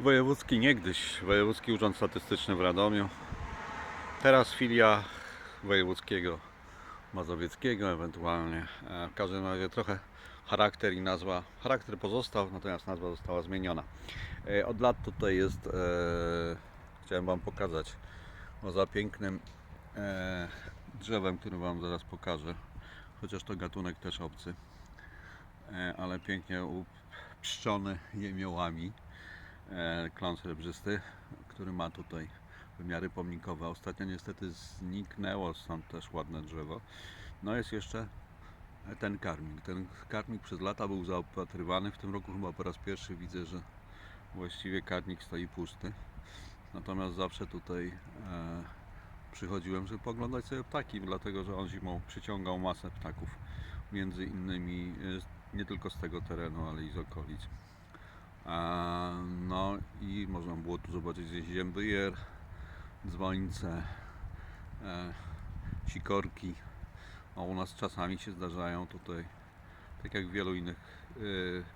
Wojewódzki niegdyś, Wojewódzki Urząd Statystyczny w Radomiu. Teraz filia Wojewódzkiego Mazowieckiego ewentualnie. E, W każdym razie trochę charakter i nazwa, charakter pozostał, natomiast nazwa została zmieniona. E, Od lat tutaj jest, e, chciałem Wam pokazać, o za pięknym e, drzewem, który Wam zaraz pokażę. Chociaż to gatunek też obcy, e, ale pięknie upszczony jemiołami klon srebrzysty, który ma tutaj wymiary pomnikowe. Ostatnio niestety zniknęło stąd też ładne drzewo. No jest jeszcze ten karmik. Ten karmik przez lata był zaopatrywany. W tym roku chyba po raz pierwszy widzę, że właściwie karmik stoi pusty. Natomiast zawsze tutaj e, przychodziłem, żeby poglądać sobie ptaki, dlatego że on zimą przyciągał masę ptaków. Między innymi e, nie tylko z tego terenu, ale i z okolic. No i można było tu zobaczyć gdzieś ziębyjer, dzwońce, e, sikorki. A u nas czasami się zdarzają tutaj, tak jak w wielu innych e,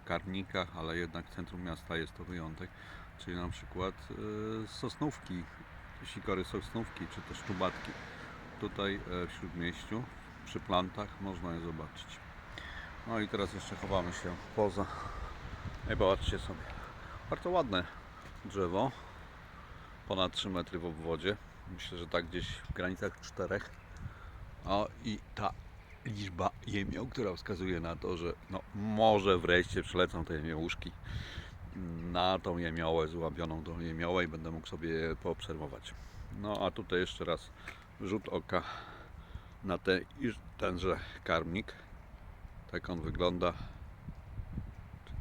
karmnikach, ale jednak centrum miasta jest to wyjątek, czyli na przykład e, sosnówki, sikory sosnówki, czy też czubatki. Tutaj w Śródmieściu, przy plantach można je zobaczyć. No i teraz jeszcze chowamy się poza popatrzcie sobie. Bardzo ładne drzewo. Ponad 3 metry w obwodzie. Myślę, że tak gdzieś w granicach 4. O i ta liczba jemioł, która wskazuje na to, że no, może wreszcie przylecą te jemiołuszki na tą jemiołę złapioną tą jemiołę i będę mógł sobie poobserwować. No a tutaj jeszcze raz rzut oka na te, tenże karmnik. Tak on wygląda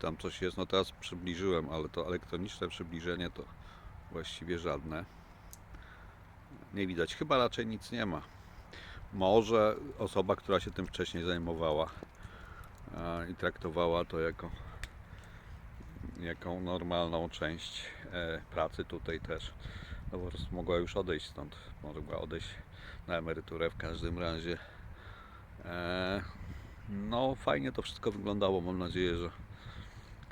tam coś jest. No teraz przybliżyłem, ale to elektroniczne przybliżenie to właściwie żadne. Nie widać, chyba raczej nic nie ma. Może osoba, która się tym wcześniej zajmowała i traktowała to jako jaką normalną część e, pracy tutaj też. No po prostu mogła już odejść stąd. Mogła odejść na emeryturę w każdym razie. E, no fajnie to wszystko wyglądało. Mam nadzieję, że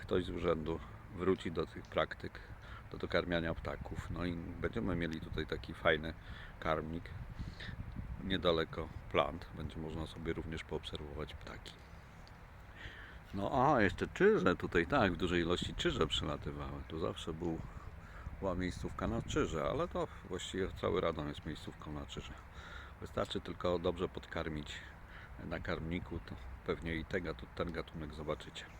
ktoś z urzędu wróci do tych praktyk, do dokarmiania ptaków. No i będziemy mieli tutaj taki fajny karmnik niedaleko plant. Będzie można sobie również poobserwować ptaki. No a jeszcze czyże tutaj, tak, w dużej ilości czyże przylatywały. Tu zawsze był, była miejscówka na czyże, ale to właściwie cały Radom jest miejscówką na czyże. Wystarczy tylko dobrze podkarmić na karmniku, to pewnie i gatu- ten gatunek zobaczycie.